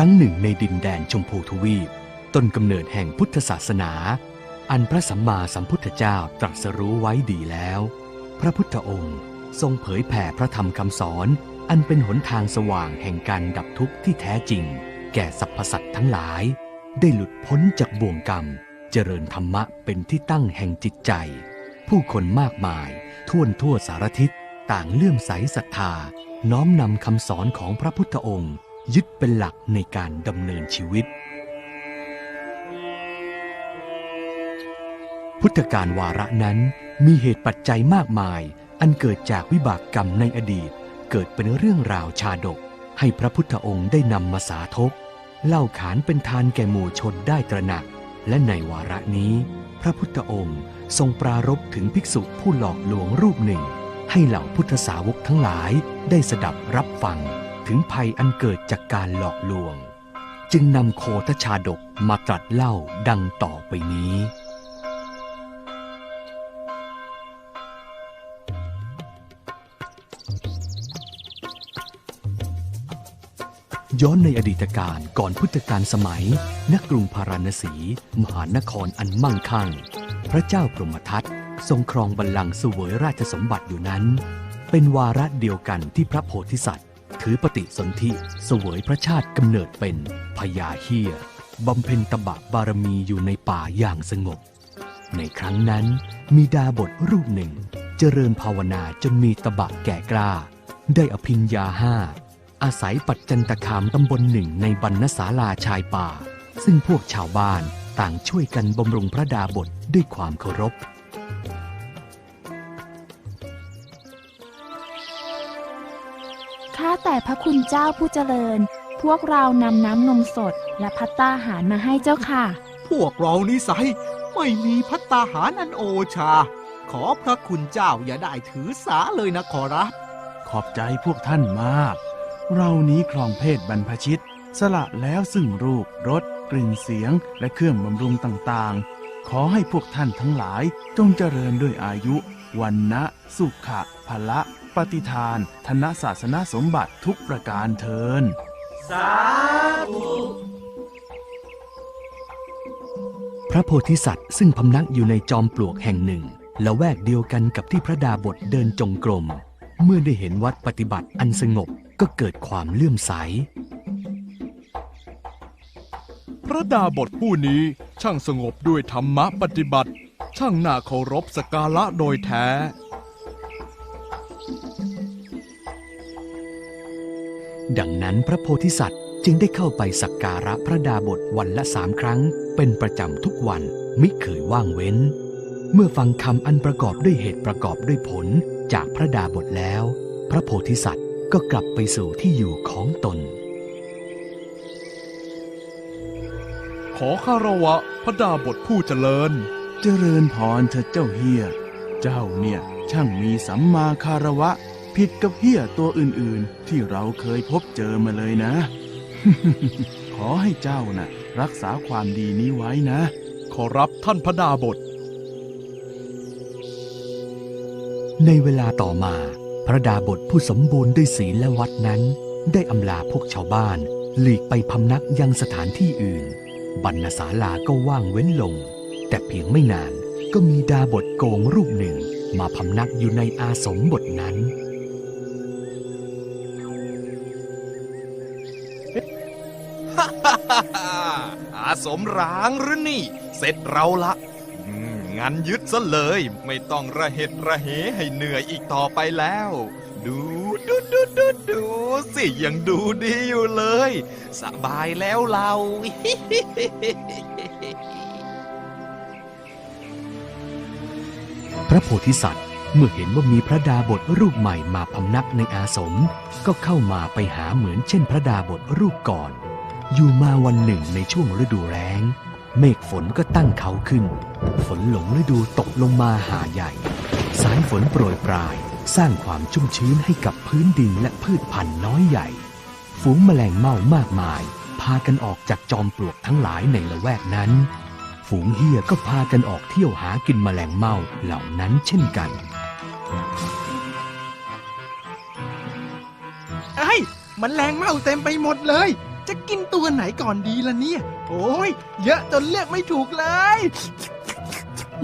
รั้งหนึ่งในดินแดนชมพูทวีป ต้นกำเนิดแห่งพุทธศาสนา อันพระสัมมาสัมพุทธเจ้าตรัสรู้ไว้ดีแล้ว พระพุทธองค์ทรงเผยแผ่พระธรรมคำสอน อันเป็นหนทางสว่างแห่งการดับทุกข์ที่แท้จริง แก่สรรพสัตว์ทั้งหลาย ได้หลุดพ้นจากบ่วงกรรม เจริญธรรมะเป็นที่ตั้งแห่งจิตใจ ผู้คนมากมายทั่วทั่วสารทิศต่างเลื่อมใสศรัทธา น้อมนำคำสอนของพระพุทธองค์ ยึดเป็นหลักในการดำเนินชีวิต พุทธการวาระนั้นมีเหตุปัจจัยมากมาย อันเกิดจากวิบากกรรมในอดีต เกิดเป็นเรื่องราวชาดก ให้พระพุทธองค์ได้นำมาสาธก เล่าขานเป็นทานแก่หมู่ชนได้ตระหนัก และในวาระนี้ พระพุทธองค์ทรงปรารภถึงภิกษุผู้หลอกลวงรูปหนึ่ง ให้เหล่าพุทธสาวกทั้งหลายได้สดับรับฟัง ถึงภัยอันเกิดจากการหลอกลวง จึงนำโคทชาดกมาตรัสเล่าดังต่อไปนี้ ย้อนในอดีตการก่อนพุทธกาลสมัย ณ กรุงพาราณสี มหานครอันมั่งคั่ง พระเจ้าพรหมทัตทรงครองบัลลังก์เสวยราชสมบัติอยู่นั้น เป็นวาระเดียวกันที่พระโพธิสัตว์ ถือปฏิสนธิเสวยพระชาติกำเนิดเป็นพญาเฮียบำเพ็ญตบะบารมีอยู่ในป่าอย่างสงบ ในครั้งนั้นมีดาบทรูปหนึ่ง เจริญภาวนาจนมีตบะแก่กล้า ได้อภิญญาห้า อาศัยปัจจันตคามตำบลหนึ่งในบรรณศาลาชายป่า ซึ่งพวกชาวบ้านต่างช่วยกันบำรุงพระดาบทด้วยความเคารพ แต่พระคุณเจ้าผู้เจริญ พวกเรานำน้ำนมสดและพัตตาหารมาให้เจ้าค่ะ พวกเรานิสัยไม่มีพัตตาหารอันโอชา ขอพระคุณเจ้าอย่าได้ถือสาเลยนะขอรับ ขอบใจพวกท่านมาก เรานี้ครองเพศบรรพชิต สละแล้วซึ่งรูปรสกลิ่นเสียงและเครื่องบำรุงต่างๆ ขอให้พวกท่านทั้งหลายจงเจริญด้วยอายุ วันนะสุขะพละป ฏิทาน ธนศาสนสมบัติทุกประการเทินพระโพธิสัตว์ซึ่งพำนักอยู่ในจอมปลวกแห่งหนึ่งและแวกเดียวกันกับที่พระดาบทเดินจงกรม เมื่อได้เห็นวัดปฏิบัติอันสงบก็เกิดความเลื่อมใส พระดาบทผู้นี้ช่างสงบด้วยธรรมะปฏิบัติ ช่างน่าเคารพสกการะโดยแท้ ดังนั้นพระโพธิสัตว์จึงได้เข้าไปสักการะพระดาบทวันละสามครั้ง เป็นประจำทุกวันมิเคยว่างเว้น เมื่อฟังคำอันประกอบด้วยเหตุประกอบด้วยผลจากพระดาบทแล้ว พระโพธิสัตว์ก็กลับไปสู่ที่อยู่ของตน ขอคารวะพระดาบทผู้เจริญ เจริญพรเถิดเจ้าเฮีย เจ้าเนี่ยช่างมีสัมมาคารวะ ผิดกับเฮียตัวอื่นๆ ที่เราเคยพบเจอมาเลยนะ ขอให้เจ้าน่ะ รักษาความดีนี้ไว้นะ ขอรับท่านพระดาบท ในเวลาต่อมา พระดาบทผู้สมบูรณ์ด้วยศีลและวัดนั้น ได้อำลาพวกชาวบ้าน หลีกไปพำนักยังสถานที่อื่น บรรณศาลาก็ว่างเว้นลง แต่เพียงไม่นานก็มีดาบทโกงรูปหนึ่งมาพำนักอยู่ในอาสมบทนั้น อาสมร้างหรือนี่ เสร็จเราละงั้นยึดซะเลย ไม่ต้องระเหตุระเหให้เหนื่อยอีกต่อไปแล้ว ดูดูดูดูดูสิยังดูดีอยู่เลย สบายแล้วเราพระโพธิสัตว์เมื่อเห็นว่ามีพระดาบทรูปใหม่มาพำนักในอาสม ก็เข้ามาไปหาเหมือนเช่นพระดาบทรูปก่อน อยู่มาวันหนึ่งในช่วงฤดูแล้งเมฆฝนก็ตั้งเขาขึ้น ฝนหลงฤดูตกลงมาหาใหญ่ สายฝนโปรยปลาย สร้างความชุ่มชื้นให้กับพื้นดินและพืชพันธุ์น้อยใหญ่ ฝูงแมลงเม่ามากมาย พากันออกจากจอมปลวกทั้งหลายในละแวกนั้น ฝูงเฮียก็พากันออกเที่ยวหากินแมลงเม่าเหล่านั้นเช่นกันไอ้ยมันแรงเม่าเต็มไปหมดเลย จะกินตัวไหนก่อนดีล่ะเนี่ย โอ้ย เยอะจนเลือกไม่ถูกเลย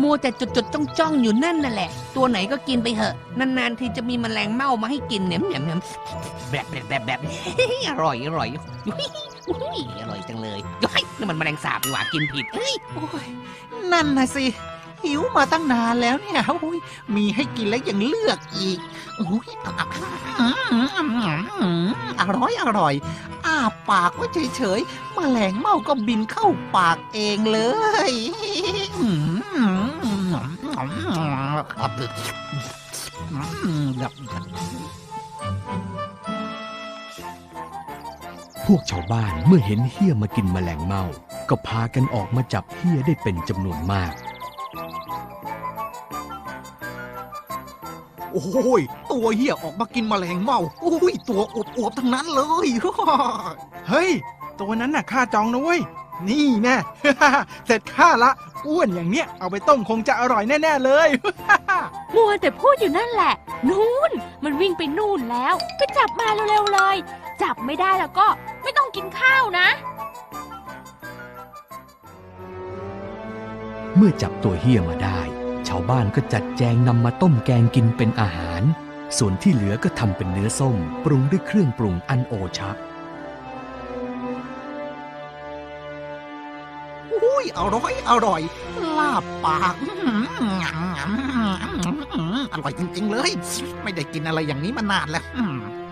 มัวแต่จดจดจ้องจ้องๆอยู่นั่นน่ะแหละ ตัวไหนก็กินไปเหอะ นานๆทีจะมีแมลงเม่ามาให้กินเนี่ยแหนมแหนมแบบแบบแบบแบบ อร่อยอร่อยอุ้ยอร่อยจังเลยเฮ้ยนี่มันแมลงสาบนี่หว่ากินผิดเฮ้ยโอ้ยนั่นนะสิ หิวมาตั้งนานแล้วเนี่ยโอ้ยมีให้กินแล้วยังเลือกอีกโอ้ยอร่อยอร่อย อ้าปากไว้เฉยๆแมลงเม่าก็บินเข้าปากเองเลยพวกชาวบ้านเมื่อเห็นเฮี้ยมากินแมลงเม่าก็พากันออกมาจับเฮี้ยได้เป็นจำนวนมาก โอ้ยตัวเหี้ยออกมากินแมลงเม่าโอ้ยตัวอวบๆทั้งนั้นเลย เฮ้ย ตัวนั้นน่ะข้าจองนะเว้ย นี่แน่ เสร็จข้าละ อ้วนอย่างเนี้ย เอาไปต้มคงจะอร่อยแน่ ๆ เลย มัวแต่พูดอยู่นั่นแหละ นู่น มันวิ่งไปนู่นแล้ว ไปจับมาเร็วๆเลย จับไม่ได้แล้วก็ไม่ต้องกินข้าวนะ เมื่อจับตัวเฮี้ยมาได้ ชาวบ้านก็จัดแจงนำมาต้มแกงกินเป็นอาหาร ส่วนที่เหลือก็ทำเป็นเนื้อส้ม ปรุงด้วยเครื่องปรุงอันโอชะอุ้ยอร่อย อร่อย ลาบปากอร่อยจริง ๆ เลย ไม่ได้กินอะไรอย่างนี้มานานแล้ว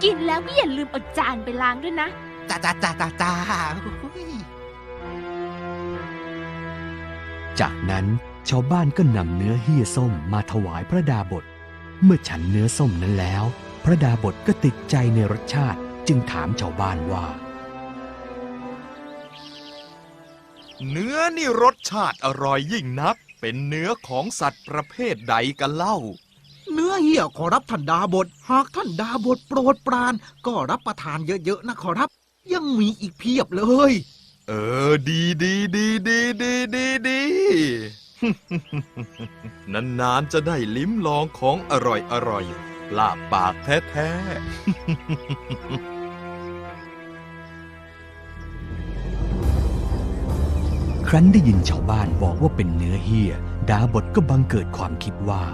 กินแล้วก็อย่าลืมเอาจานไปล้างด้วยนะจ้าจ้าจ้าจ้าจ้าจากนั้น ชาวบ้านก็นำเนื้อเฮี้ยส้มมาถวายพระดาบท เมื่อฉันเนื้อส้มนั้นแล้ว พระดาบทก็ติดใจในรสชาติจึงถามชาวบ้านว่า เนื้อนี่รสชาติอร่อยยิ่งนัก เป็นเนื้อของสัตว์ประเภทใดกันเล่า เนื้อเหี้ยขอรับท่านดาบท หากท่านดาบทโปรดปราน ก็รับประทานเยอะๆนะขอรับ ยังมีอีกเพียบเลย เออ ดีดีดีดีดีดีดี นานๆจะได้ลิ้มลองของอร่อยอร่อยลาบปากแท้ๆครั้นได้ยินชาวบ้านบอกว่าเป็นเนื้อเฮี้ยดาบทก็บังเกิดความคิดว่า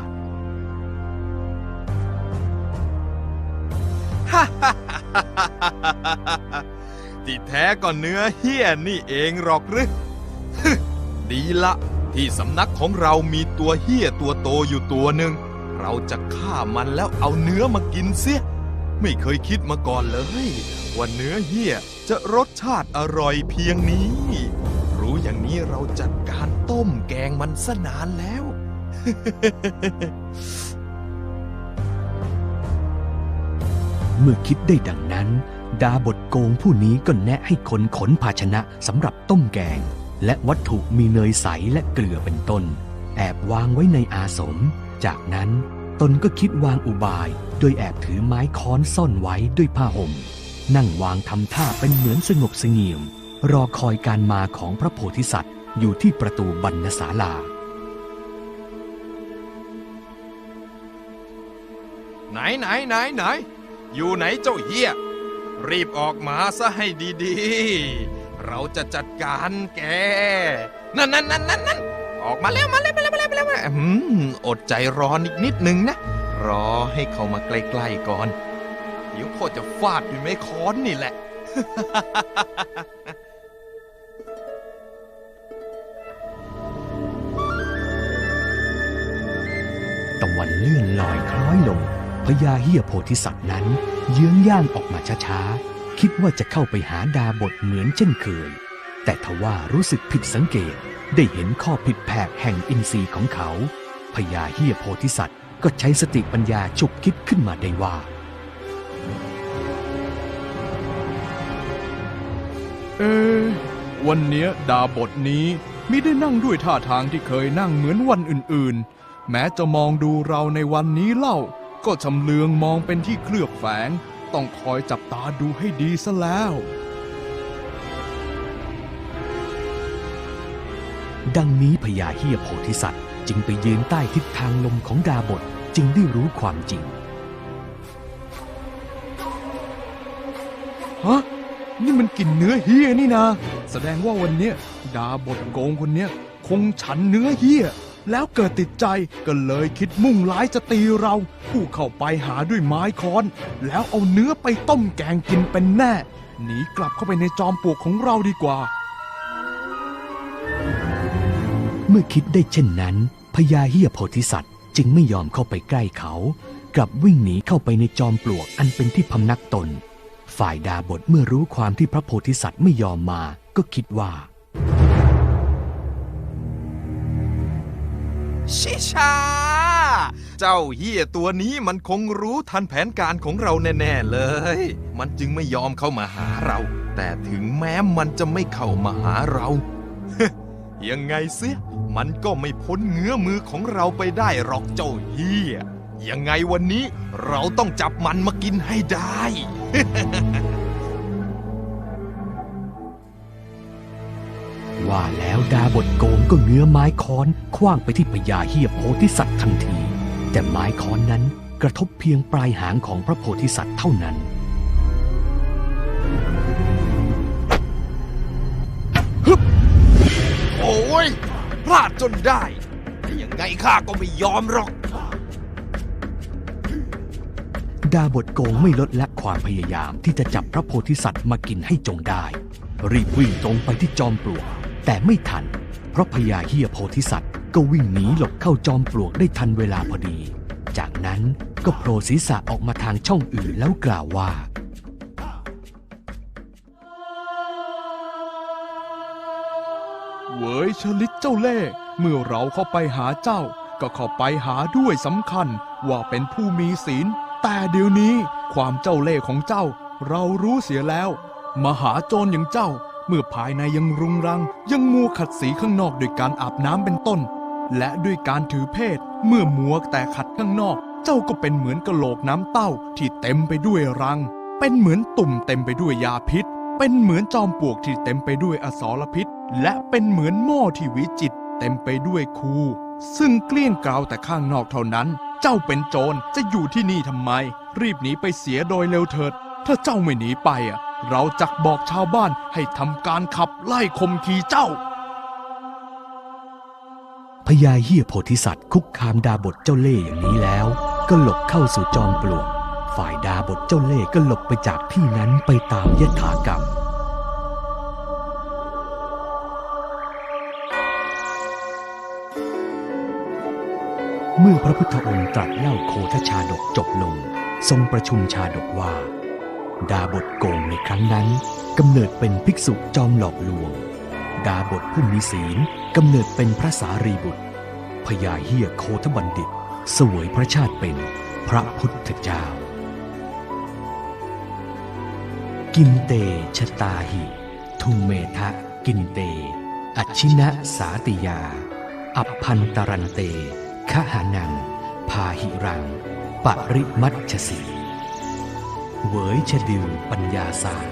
ที่แท้ก็เนื้อเฮี้ยนี่เองหรอกหรือดีละ ที่สำนักของเรามีตัวเฮี้ยตัวโตอยู่ตัวหนึ่ง เราจะฆ่ามันแล้วเอาเนื้อมากินเสีย ไม่เคยคิดมาก่อนเลย ว่าเนื้อเฮี้ยจะรสชาติอร่อยเพียงนี้ รู้อย่างนี้เราจัดการต้มแกงมันสนานแล้ว เมื่อคิดได้ดังนั้น ดาบทโกงผู้นี้ก็แนะให้คนขนภาชนะสำหรับต้มแกง และวัตถุมีเนยใสและเกลือเป็นต้น แอบวางไว้ในอาสม จากนั้นตนก็คิดวางอุบาย โดยแอบถือไม้ค้อนซ่อนไว้ด้วยผ้าห่ม นั่งวางทำท่าเป็นเหมือนสงบเสงี่ยม รอคอยการมาของพระโพธิสัตว์อยู่ที่ประตูบรรณศาลา ไหนไหนไหนไหน อยู่ไหนเจ้าเฮียรีบออกมาซะให้ดีๆ เราจะจัดการแก นั่นนั่นนั่นนั่นนั่นออกมาแล้วมาแล้วมาแล้วมาแล้วมาแล้วอืมอดใจรออีกนิดนึงนะ รอให้เขามาใกล้ๆก่อน เดี๋ยวพ่อจะฟาดด้วยไม้ค้อนนี่แหละ ตะวันเลื่อนลอยคล้อยลงพญาเฮียโพธิสัตว์นั้น เยื้องย่างออกมาช้าๆ คิดว่าจะเข้าไปหาดาบทเหมือนเช่นเคย แต่ทว่ารู้สึกผิดสังเกตได้เห็นข้อผิดแผกแห่งอินทรีย์ของเขาพญาเฮียโพธิสัตว์ก็ใช้สติปัญญาฉุกคิดขึ้นมาได้ว่า เอะวันเนี้ยดาบทนี้มิได้นั่งด้วยท่าทางที่เคยนั่งเหมือนวันอื่นๆ แม้จะมองดูเราในวันนี้เล่า ก็ชำเลืองมองเป็นที่เคลือบแฝง ต้องคอยจับตาดูให้ดีซะแล้ว ดังนี้พญาเฮียโพธิสัตว์จึงไปยืนใต้ทิศทางลมของดาบทจึงได้รู้ความจริง ฮะ นี่มันกลิ่นเนื้อเฮียนี่นะแสดงว่าวันเนี้ยดาบทโกงคนเนี้ยคงฉันเนื้อเฮียแล้วเกิดติดใจก็เลยคิดมุ่งร้ายจะตีเรา ผู้เข้าไปหาด้วยไม้ค้อน แล้วเอาเนื้อไปต้มแกงกินเป็นแน่ หนีกลับเข้าไปในจอมปลวกของเราดีกว่า เมื่อคิดได้เช่นนั้นพญาเฮียโพธิสัตว์จึงไม่ยอมเข้าไปใกล้เขา กลับวิ่งหนีเข้าไปในจอมปลวกอันเป็นที่พำนักตน ฝ่ายดาบทเมื่อรู้ความที่พระโพธิสัตว์ไม่ยอมมาก็คิดว่าชิชา เจ้าเฮียตัวนี้มันคงรู้ทันแผนการของเราแน่ๆเลย มันจึงไม่ยอมเข้ามาหาเรา แต่ถึงแม้มันจะไม่เข้ามาหาเรา ยังไงเสียมันก็ไม่พ้นเงื้อมือของเราไปได้หรอกเจ้าเฮียยังไงวันนี้เราต้องจับมันมากินให้ได้ ว่าแล้วดาบทโกงก็เงื้อไม้ค้อนคว้างไปที่พญาเฮียโพธิสัตว์ทันที แต่ไม้ค้อนนั้นกระทบเพียงปลายหางของพระโพธิสัตว์เท่านั้นโอ้ย พลาดจนได้แต่ยังไงข้าก็ไม่ยอมหรอก ดาบทโกงไม่ลดละความพยายามที่จะจับพระโพธิสัตว์มากินให้จงได้ รีบวิ่งตรงไปที่จอมปลวกแต่ไม่ทัน เพราะพญาเฮียโพธิสัตว์ ก็วิ่งหนีหลบเข้าจอมปลวกได้ทันเวลาพอดี จากนั้นก็โผล่ศีรษะออกมาทางช่องอื่นแล้วกล่าวว่า เวยชลิตเจ้าเล่ห์เมื่อเราเข้าไปหาเจ้า ก็เข้าไปหาด้วยสำคัญ ว่าเป็นผู้มีศีล แต่เดี๋ยวนี้ความเจ้าเล่ห์ของเจ้า เรารู้เสียแล้ว มหาโจรอย่างเจ้า เมื่อภายในยังรุงรัง ยังมัวขัดสีข้างนอกด้วยการอาบน้ำเป็นต้น และด้วยการถือเพศ เมื่อมัวแต่ขัดข้างนอก เจ้าก็เป็นเหมือนกะโหลกน้ำเต้าที่เต็มไปด้วยรัง เป็นเหมือนตุ่มเต็มไปด้วยยาพิษ เป็นเหมือนจอมปลวกที่เต็มไปด้วยอสรพิษ และเป็นเหมือนหม้อที่วิจิต เต็มไปด้วยคู ซึ่งเกลี้ยงกล่าวแต่ข้างนอกเท่านั้น เจ้าเป็นโจรจะอยู่ที่นี่ทำไม รีบหนีไปเสียโดยเร็วเถิด ถ้าเจ้าไม่หนีไปอะ เราจักบอกชาวบ้านให้ทำการขับไล่ข่มขีเจ้า พญาเฮียโพธิสัตว์คุกคามดาบทเจ้าเล่ห์อย่างนี้แล้ว ก็หลบเข้าสู่จอมปลวก ฝ่ายดาบทเจ้าเล่ห์ก็หลบไปจากที่นั้นไปตามยถากรรมเมื่อพระพุทธองค์ตรัสเล่าโคทชาดกจบลง ทรงประชุมชาดกว่า ดาบทโกงในครั้งนั้นกำเนิดเป็นภิกษุจอมหลอกลวง ดาบทผู้มีศีล กำเนิดเป็นพระสารีบุตรพญาเฮียโคทบัณฑิต เสวยพระชาติเป็นพระพุทธเจ้า กินเตชะตาหิ ทุมเมทะกินเต อัชินะสาติยา อัพพันตรันเตขหานัง พาหิรัง ปริมัชชสีเวยชดิวปัญญาสาร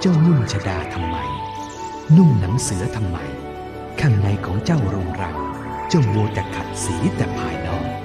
เจ้านุ่งชดาทำไม นุ่งหนังเสือทำไม ข้างในของเจ้าโรงรังเจ้าโมวแต่ขัดสีแต่ภายนอก